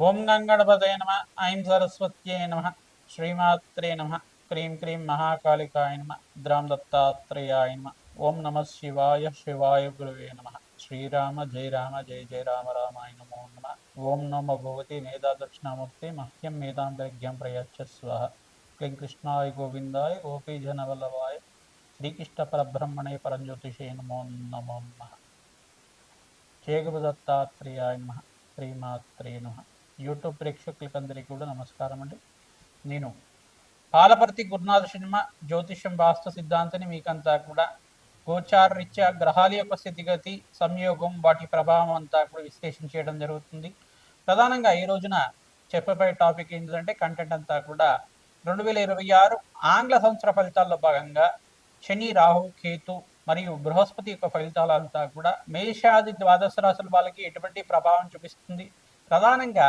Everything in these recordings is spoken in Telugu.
ఓం గంగణపతయ నమ ఐం సరస్వత్యే నమ శ్రీమాత్రే నమ క్రీం క్రీం మహాకాళికాయ నమ ద్రాం దత్తాత్రేయాయ నమ ఓం నమ శివాయ శివాయ గురువే నమ శ్రీరామ జయ రామ జయ జయ రామ రామాయ నమో నమ ఓం నమ భగవతి మేధా దక్షిణామూర్తి మహ్యం మేధాంతరిజ్ఞం ప్రయచ్చ స్వహ క్లీం కృష్ణాయ గోవిందాయ గోపీజనవల్లభాయ శ్రీకృష్ణ పరబ్రహ్మణే పరంజ్యోతిషే నమో నమో నమ. చేగుదత్తాత్రేయాయ నమ శ్రీమాత్రే నమ. యూట్యూబ్ ప్రేక్షకులందరికీ కూడా నమస్కారం అండి. నేను పాలపర్తి గురునాథ సినిమా జ్యోతిష్యం వాస్తు సిద్ధాంతిని మీకంతా కూడా గోచార రీత్యా గ్రహాల యొక్క స్థితిగతి సంయోగం వాటి ప్రభావం అంతా కూడా విశ్లేషణ చేయడం జరుగుతుంది. ప్రధానంగా ఈ రోజున చెప్పబోయే టాపిక్ ఏంటంటే కంటెంట్ అంతా కూడా రెండు వేల ఇరవై ఆరు ఆంగ్ల సంవత్సర ఫలితాల్లో భాగంగా శని రాహు కేతు మరియు బృహస్పతి యొక్క ఫలితాలంతా కూడా మేషాది ద్వాదశ రాశుల వాళ్ళకి ఎటువంటి ప్రభావం చూపిస్తుంది. ప్రధానంగా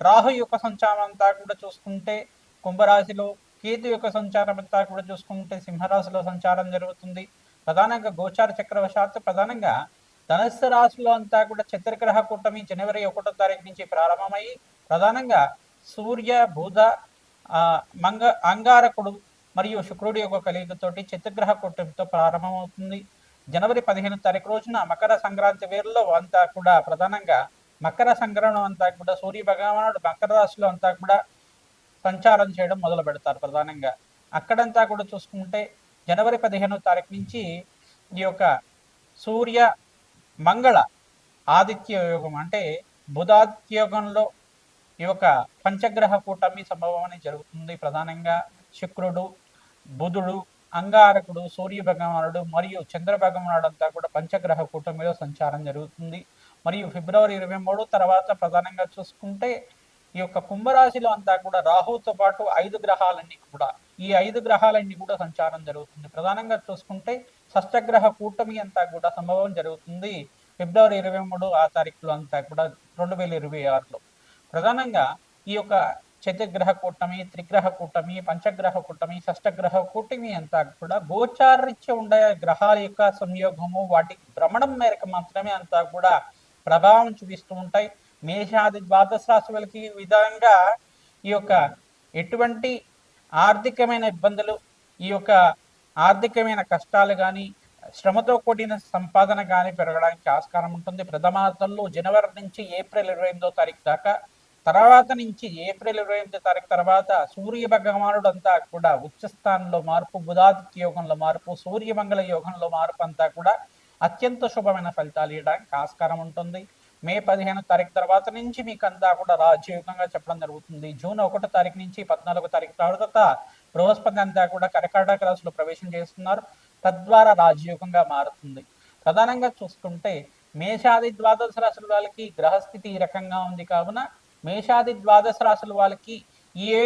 రాహు యొక్క సంచారం అంతా కూడా చూసుకుంటే కుంభరాశిలో కేతు యొక్క సంచారం అంతా కూడా చూసుకుంటే సింహరాశిలో సంచారం జరుగుతుంది. ప్రధానంగా గోచార చక్రవశాత్తు ప్రధానంగా ధనస్సు రాశిలో అంతా కూడా చతుర్గ్రహ కూటమి జనవరి ఒకటో తారీఖు నుంచి ప్రారంభమై ప్రధానంగా సూర్య బుధ మంగ అంగారకుడు మరియు శుక్రుడి యొక్క కలియుగతోటి చతుర్గ్రహ కూటమితో ప్రారంభమవుతుంది. జనవరి పదిహేను తారీఖు రోజున మకర సంక్రాంతి వేరులో అంతా కూడా ప్రధానంగా మకర సంక్రమణం అంతా కూడా సూర్య భగవానుడు మకర రాశిలో అంతా కూడా సంచారం చేయడం మొదలు పెడతారు ప్రధానంగా. అక్కడంతా కూడా చూసుకుంటే జనవరి పదిహేనో తారీఖు నుంచి ఈ యొక్క సూర్య మంగళ ఆదిత్య యోగం అంటే బుధాదిత్య యోగంలో ఈ యొక్క పంచగ్రహ కూటమి సంభవం అనేది జరుగుతుంది ప్రధానంగా. శుక్రుడు బుధుడు అంగారకుడు సూర్య భగవానుడు మరియు చంద్ర భగవానుడు అంతా కూడా పంచగ్రహ కూటమిలో సంచారం జరుగుతుంది. మరియు ఫిబ్రవరి ఇరవై మూడు తర్వాత ప్రధానంగా చూసుకుంటే ఈ యొక్క కుంభరాశిలో అంతా కూడా రాహుతో పాటు ఐదు గ్రహాలన్నీ కూడా ఈ ఐదు గ్రహాలన్నీ కూడా సంచారం జరుగుతుంది. ప్రధానంగా చూసుకుంటే షష్టగ్రహ కూటమి అంతా కూడా సంభవం జరుగుతుంది. ఫిబ్రవరి ఇరవై మూడు ఆ తారీఖులో అంతా కూడా రెండు వేల ఇరవై ఆరులో. ప్రధానంగా ఈ యొక్క చతుర్గ్రహ కూటమి త్రిగ్రహ కూటమి పంచగ్రహ కూటమి షష్టగ్రహ కూటమి అంతా కూడా గోచారీత్య ఉండే గ్రహాల యొక్క సంయోగము వాటి భ్రమణం మేరకు మాత్రమే అంతా కూడా ప్రభావం చూపిస్తూ ఉంటాయి. మేషాది ద్వాదశ రాశులకి ఈ విధంగా ఈ యొక్క ఎటువంటి ఆర్థికమైన ఇబ్బందులు ఈ యొక్క ఆర్థికమైన కష్టాలు కానీ శ్రమతో కూడిన సంపాదన కానీ పెరగడానికి ఆస్కారం ఉంటుంది. ప్రథమార్థంలో జనవరి నుంచి ఏప్రిల్ ఇరవై ఎనిమిదో తారీఖు దాకా తర్వాత నుంచి ఏప్రిల్ ఇరవై ఎనిమిదో తారీఖు తర్వాత సూర్య భగవానుడు అంతా కూడా ఉచ్చస్థానంలో మార్పు బుధాదిత్య యోగంలో మార్పు సూర్యమంగళ యోగంలో మార్పు అంతా కూడా అత్యంత శుభమైన ఫలితాలు ఇవ్వడానికి ఆస్కారం ఉంటుంది. మే పదిహేను తారీఖు తర్వాత నుంచి మీకు అంతా కూడా రాజ్యయుగంగా చెప్పడం జరుగుతుంది. జూన్ ఒకటో తారీఖు నుంచి పద్నాలుగో తారీఖు తర్వాత బృహస్పతి అంతా కూడా కర్కాటక రాశిలో ప్రవేశం చేస్తున్నారు. తద్వారా రాజయోగంగా మారుతుంది. ప్రధానంగా చూసుకుంటే మేషాది ద్వాదశ రాశుల వాళ్ళకి గ్రహస్థితి ఈ రకంగా ఉంది కావున మేషాది ద్వాదశ రాశుల వాళ్ళకి ఏ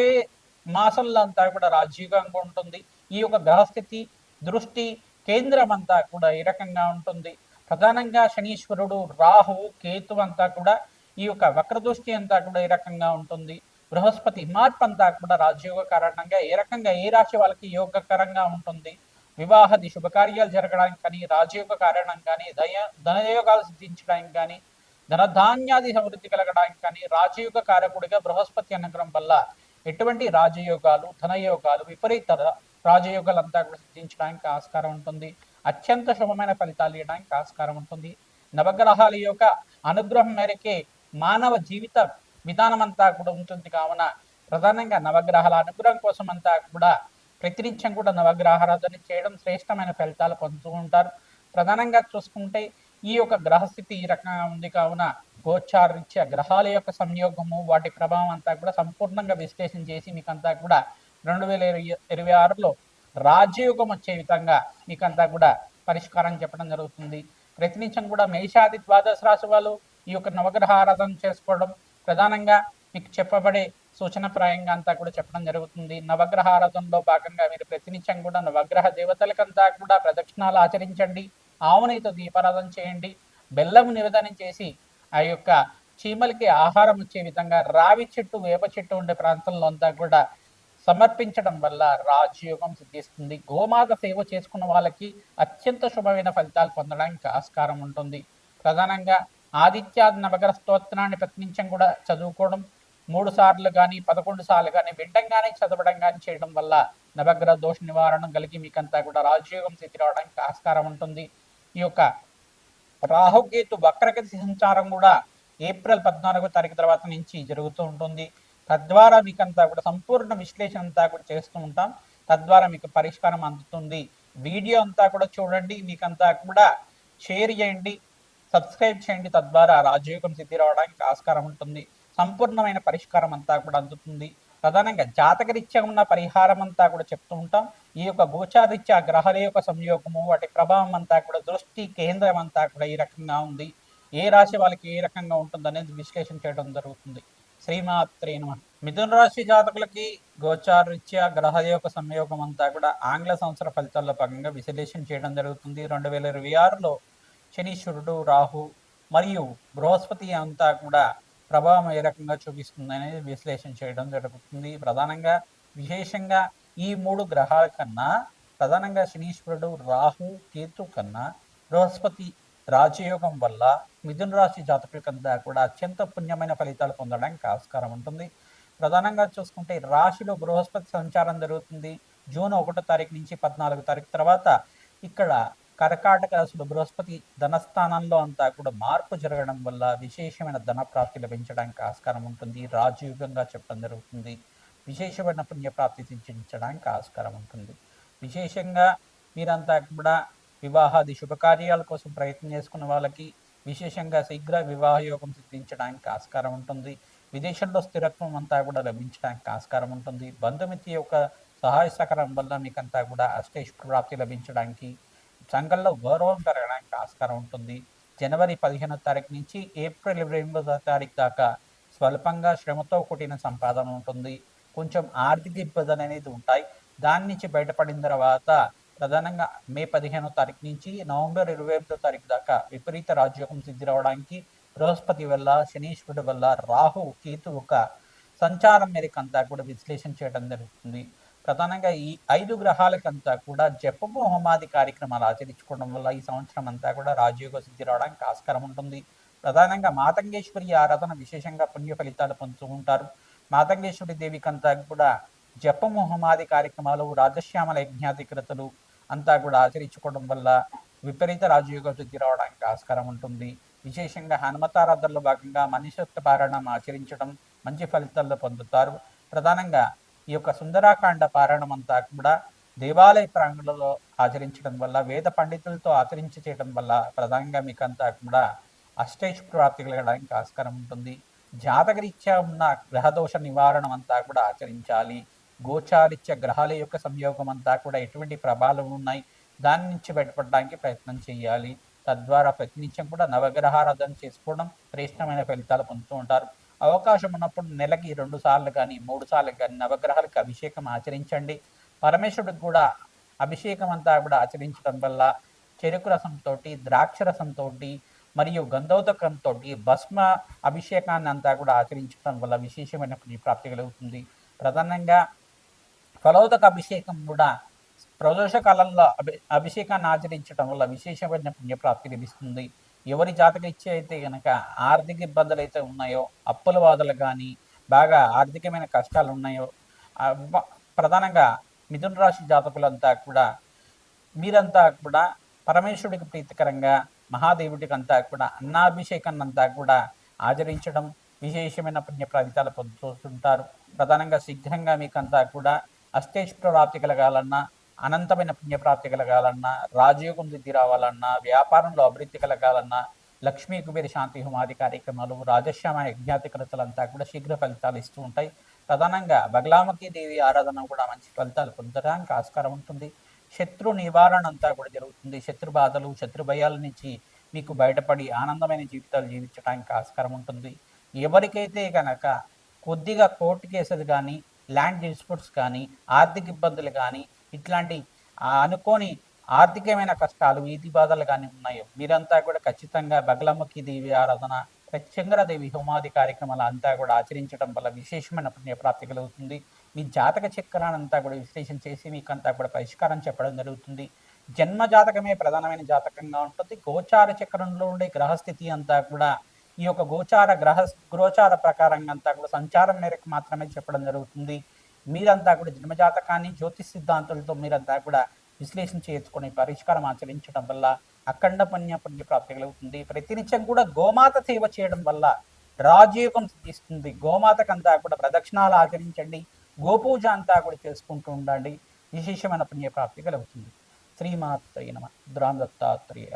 మాసంలో అంతా కూడా రాజయోగంగా ఉంటుంది. ఈ యొక్క గ్రహస్థితి దృష్టి కేంద్రం అంతా కూడా ఈ రకంగా ఉంటుంది. ప్రధానంగా శనీశ్వరుడు రాహు కేతు అంతా కూడా ఈ యొక్క వక్రదృష్టి అంతా కూడా ఈ రకంగా ఉంటుంది. బృహస్పతి మార్పు అంతా కూడా రాజయోగ కారణంగా ఏ రకంగా ఏ రాశి వాళ్ళకి యోగకరంగా ఉంటుంది. వివాహది శుభకార్యాలు జరగడానికి కానీ రాజయోగ కారణం కానీ దయ ధనయోగాలు సిద్ధించడానికి కానీ ధనధాన్యాది సమృద్ధి కలగడానికి కానీ రాజయోగ కారకుడిగా బృహస్పతి అనుగ్రహం వల్ల ఎటువంటి రాజయోగాలు ధనయోగాలు విపరీత రాజయోగాలంతా కూడా సిద్ధించడానికి ఆస్కారం ఉంటుంది. అత్యంత శుభమైన ఫలితాలు ఇవ్వడానికి ఆస్కారం ఉంటుంది. నవగ్రహాల యొక్క అనుగ్రహం మేరకే మానవ జీవిత విధానం అంతా కూడా ఉంటుంది. కావున ప్రధానంగా నవగ్రహాల అనుగ్రహం కోసం అంతా కూడా ప్రతినిత్యం కూడా నవగ్రహారాధన చేయడం శ్రేష్టమైన ఫలితాలు పొందుతూ ఉంటారు. ప్రధానంగా చూసుకుంటే ఈ యొక్క గ్రహస్థితి ఈ రకంగా ఉంది. కావున గోచారీత్యా గ్రహాల యొక్క సంయోగము వాటి ప్రభావం అంతా కూడా సంపూర్ణంగా విశ్లేషణ చేసి మీకంతా కూడా రెండు వేల ఇరవై ఇరవై ఆరులో రాజయోగం వచ్చే విధంగా మీకంతా కూడా పరిష్కారం చెప్పడం జరుగుతుంది. ప్రతినిత్యం కూడా మేషాది ద్వాదశ రాశి వాళ్ళు ఈ యొక్క నవగ్రహ ఆరాధన చేసుకోవడం ప్రధానంగా మీకు చెప్పబడే సూచనప్రాయంగా అంతా కూడా చెప్పడం జరుగుతుంది. నవగ్రహ ఆరాధనలో భాగంగా మీరు ప్రతినిత్యం కూడా నవగ్రహ దేవతలకంతా కూడా ప్రదక్షిణాలు ఆచరించండి. ఆవునితో దీపారాధన చేయండి. బెల్లం నివేదనం చేసి ఆ యొక్క చీమలకి ఆహారం వచ్చే విధంగా రావి చెట్టు వేప చెట్టు ఉండే ప్రాంతంలో అంతా కూడా సమర్పించడం వల్ల రాజయోగం సిద్ధిస్తుంది. గోమాత సేవ చేసుకున్న వాళ్ళకి అత్యంత శుభమైన ఫలితాలు పొందడానికి ఆస్కారం ఉంటుంది. ప్రధానంగా ఆదిత్యాది నవగ్రహ స్తోత్రాన్ని ప్రతినిత్యం కూడా చదువుకోవడం మూడు సార్లు కానీ పదకొండు సార్లు కానీ వింటంగానే చదవడం కానీ చేయడం వల్ల నవగ్రహ దోష నివారణ కలిగి మీకంతా కూడా రాజయోగం స్థితి రావడానికి ఆస్కారం ఉంటుంది. ఈ యొక్క రాహుకేతు వక్రగతి సంచారం కూడా ఏప్రిల్ పద్నాలుగో తారీఖు తర్వాత నుంచి జరుగుతూ ఉంటుంది. తద్వారా మీకంతా కూడా సంపూర్ణ విశ్లేషణ అంతా కూడా చేస్తూ ఉంటాం. తద్వారా మీకు పరిష్కారం అందుతుంది. వీడియో అంతా కూడా చూడండి. మీకంతా కూడా షేర్ చేయండి. సబ్స్క్రైబ్ చేయండి. తద్వారా రాజయోగం సిద్ధి రావడానికి ఆస్కారం ఉంటుంది. సంపూర్ణమైన పరిష్కారం అంతా కూడా అందుతుంది. ప్రధానంగా జాతకరీత్యా ఉన్న పరిహారం అంతా కూడా చెప్తూ ఉంటాం. ఈ యొక్క గోచారీత్యా గ్రహాల యొక్క సంయోగము. వాటి ప్రభావం అంతా కూడా దృష్టి కేంద్రం అంతా కూడా ఈ రకంగా ఉంది. ఏ రాశి వాళ్ళకి ఏ రకంగా ఉంటుంది అనేది విశ్లేషణ చేయడం జరుగుతుంది. శ్రీమాత్రే నమ. మిథున రాశి జాతకులకి గోచారీత్యా గ్రహ యొక్క సంయోగం అంతా కూడా ఆంగ్ల సంవత్సర ఫలితాల్లో భాగంగా విశ్లేషణ చేయడం జరుగుతుంది. రెండు వేల ఇరవై ఆరులో శనీశ్వరుడు రాహు మరియు బృహస్పతి అంతా కూడా ప్రభావం ఏ రకంగా చూపిస్తుంది అనేది విశ్లేషణ చేయడం జరుగుతుంది. ప్రధానంగా విశేషంగా ఈ మూడు గ్రహాల కన్నా ప్రధానంగా శనీశ్వరుడు రాహు కేతు కన్నా బృహస్పతి రాజయోగం వల్ల మిథున రాశి జాతకులకంతా కూడా అత్యంత పుణ్యమైన ఫలితాలు పొందడానికి ఆస్కారం ఉంటుంది. ప్రధానంగా చూసుకుంటే రాశిలో బృహస్పతి సంచారం జరుగుతుంది. జూన్ ఒకటో తారీఖు నుంచి పద్నాలుగు తారీఖు తర్వాత ఇక్కడ కర్కాటక రాశిలో బృహస్పతి ధనస్థానంలో అంతా కూడా మార్పు జరగడం వల్ల విశేషమైన ధన ప్రాప్తి లభించడానికి ఆస్కారం ఉంటుంది. రాజయుగంగా చెప్పడం జరుగుతుంది. విశేషమైన పుణ్యప్రాప్తి సిద్ధించడానికి ఆస్కారం ఉంటుంది. విశేషంగా మీరంతా కూడా వివాహాది శుభకార్యాల కోసం ప్రయత్నం చేసుకున్న వాళ్ళకి విశేషంగా శీఘ్ర వివాహ యోగం సిద్ధించడానికి ఆస్కారం ఉంటుంది. విదేశంలో స్థిరత్వం అంతా కూడా లభించడానికి ఆస్కారం ఉంటుంది. బంధుమిత్రి యొక్క సహాయ సహకారం వల్ల మీకంతా కూడా అష్టేష్ ప్రాప్తి లభించడానికి సంఘంలో గౌరవం పెరగడానికి ఆస్కారం ఉంటుంది. జనవరి పదిహేనో తారీఖు నుంచి ఏప్రిల్ ఇరవై ఎనిమిదో తారీఖు దాకా స్వల్పంగా శ్రమతో కూడిన సంపాదన ఉంటుంది. కొంచెం ఆర్థిక ఇబ్బందులు అనేది ఉంటాయి. దాని నుంచి బయటపడిన తర్వాత ప్రధానంగా మే పదిహేనో తారీఖు నుంచి నవంబర్ ఇరవై ఎనిమిదో తారీఖు దాకా విపరీత రాజ్యోగం సిద్ధి రావడానికి బృహస్పతి వల్ల శనీశ్వరుడు వల్ల రాహు కేతు ఒక సంచారం మేరకు అంతా కూడా విశ్లేషణ చేయడం జరుగుతుంది. ప్రధానంగా ఈ ఐదు గ్రహాలకంతా కూడా జపము హోమాది కార్యక్రమాలు ఆచరించుకోవడం వల్ల ఈ సంవత్సరం అంతా కూడా రాజయోగ సిద్ధి రావడానికి ఆస్కారం ఉంటుంది. ప్రధానంగా మాతంగేశ్వరి ఆరాధన విశేషంగా పుణ్య ఫలితాలు పొందుతూ ఉంటారు. మాతంగేశ్వరి దేవికంతా కూడా జపము హోమాది కార్యక్రమాలు రాజశ్యామల యజ్ఞాధికృతలు అంతా కూడా ఆచరించుకోవడం వల్ల విపరీత రాజయోగ శుద్ధి రావడానికి ఆస్కారం ఉంటుంది. విశేషంగా హనుమతారాధనలో భాగంగా మనిషత్వ పారాయణం ఆచరించడం మంచి ఫలితాల్లో పొందుతారు. ప్రధానంగా ఈ యొక్క సుందరాకాండ పారాయణం అంతా కూడా దేవాలయ ప్రాంగణంలో ఆచరించడం వల్ల వేద పండితులతో ఆచరించి చేయడం వల్ల ప్రధానంగా మీకంతా కూడా అష్టైష్ ప్రాప్తి కలగడానికి ఆస్కారం ఉంటుంది. జాతకరీత్యా ఉన్న గ్రహదోష నివారణ అంతా కూడా ఆచరించాలి. గోచారిత్య గ్రహాల యొక్క సంయోగం అంతా కూడా ఎటువంటి ప్రభావం ఉన్నాయి? దాని నుంచి బయటపడడానికి ప్రయత్నం చేయాలి. తద్వారా ప్రతినిత్యం కూడా నవగ్రహారాధన చేసుకోవడం శ్రేష్టమైన ఫలితాలు పొందుతూ ఉంటారు. అవకాశం ఉన్నప్పుడు నెలకి రెండు సార్లు కానీ మూడు సార్లు కానీ నవగ్రహాలకు అభిషేకం ఆచరించండి. పరమేశ్వరుడికి కూడా అభిషేకం అంతా కూడా ఆచరించడం వల్ల చెరుకు రసంతో ద్రాక్ష రసంతో మరియు గంధోదకంతో భస్మ అభిషేకాన్ని అంతా కూడా ఆచరించడం వల్ల విశేషమైన ప్రాప్తి కలుగుతుంది. ప్రధానంగా ఫలోదక అభిషేకం కూడా ప్రదోష కాలంలో అభి అభిషేకాన్ని ఆచరించడం వల్ల విశేషమైన పుణ్యప్రాప్తి లభిస్తుంది. ఎవరి జాతక ఇచ్చే అయితే కనుక ఆర్థిక ఇబ్బందులు అయితే ఉన్నాయో అప్పుల బాధలు కానీ బాగా ఆర్థికమైన కష్టాలు ఉన్నాయో ప్రధానంగా మిథున రాశి జాతకులంతా కూడా మీరంతా కూడా పరమేశ్వరుడికి ప్రీతికరంగా మహాదేవుడికి అంతా కూడా అన్నాభిషేకాన్ని అంతా కూడా ఆచరించడం విశేషమైన పుణ్య ఫలితాలు పొందుతుంటారు ప్రధానంగా శీఘ్రంగా మీకంతా కూడా అష్టేశ్వరాప్తి కలగాలన్నా అనంతమైన పుణ్యప్రాప్తి కలగాలన్నా రాజయోగం సిద్ధి రావాలన్నా వ్యాపారంలో అభివృద్ధి కలగాలన్నా లక్ష్మీ కుబేర శాంతి హోమాది కార్యక్రమాలు రాజశ్యామ యజ్ఞాతికృతలంతా కూడా శీఘ్ర ఫలితాలు ఇస్తూ ఉంటాయి. ప్రధానంగా బగలామకి దేవి ఆరాధన కూడా మంచి ఫలితాలు పొందడానికి ఆస్కారం ఉంటుంది. శత్రు నివారణ అంతా కూడా జరుగుతుంది. శత్రు బాధలు శత్రు భయాల నుంచి మీకు బయటపడి ఆనందమైన జీవితాలు జీవించడానికి ఆస్కారం ఉంటుంది. ఎవరికైతే కనుక కొద్దిగా కోర్టు కేసులు కానీ ల్యాండ్ డిస్ప్యూట్స్ కానీ ఆర్థిక ఇబ్బందులు కానీ ఇట్లాంటి అనుకోని ఆర్థికమైన కష్టాలు వీధి బాధలు కానీ ఉన్నాయో మీరంతా కూడా ఖచ్చితంగా బగలమ్మకి దేవి ఆరాధన చంద్రదేవి హోమాది కార్యక్రమాలు అంతా కూడా ఆచరించడం వల్ల విశేషమైన పుణ్యప్రాప్తి కలుగుతుంది. మీ జాతక చక్రానంతా కూడా విశ్లేషణ చేసి మీకంతా కూడా పరిష్కారం చెప్పడం జరుగుతుంది. జన్మ జాతకమే ప్రధానమైన జాతకంగా ఉంటుంది. గోచార చక్రంలో ఉండే గ్రహస్థితి అంతా కూడా ఈ యొక్క గోచార గ్రహ గోచార ప్రకారంగా అంతా కూడా సంచారం మేరకు మాత్రమే చెప్పడం జరుగుతుంది. మీరంతా కూడా జన్మజాతకాన్ని జ్యోతిష్ సిద్ధాంతులతో మీరంతా కూడా విశ్లేషణ చేసుకుని పరిష్కారం ఆచరించడం వల్ల అఖండ పుణ్య పుణ్య ప్రాప్తి కలుగుతుంది. ప్రతినిత్యం కూడా గోమాత సేవ చేయడం వల్ల రాజయోగం సిద్ధిస్తుంది. గోమాతకంతా కూడా ప్రదక్షిణాలు ఆచరించండి. గోపూజ అంతా కూడా చేసుకుంటూ ఉండండి. విశేషమైన పుణ్య ప్రాప్తి కలుగుతుంది. శ్రీమాత్రే నమ. దురాందత్తాత్రేయ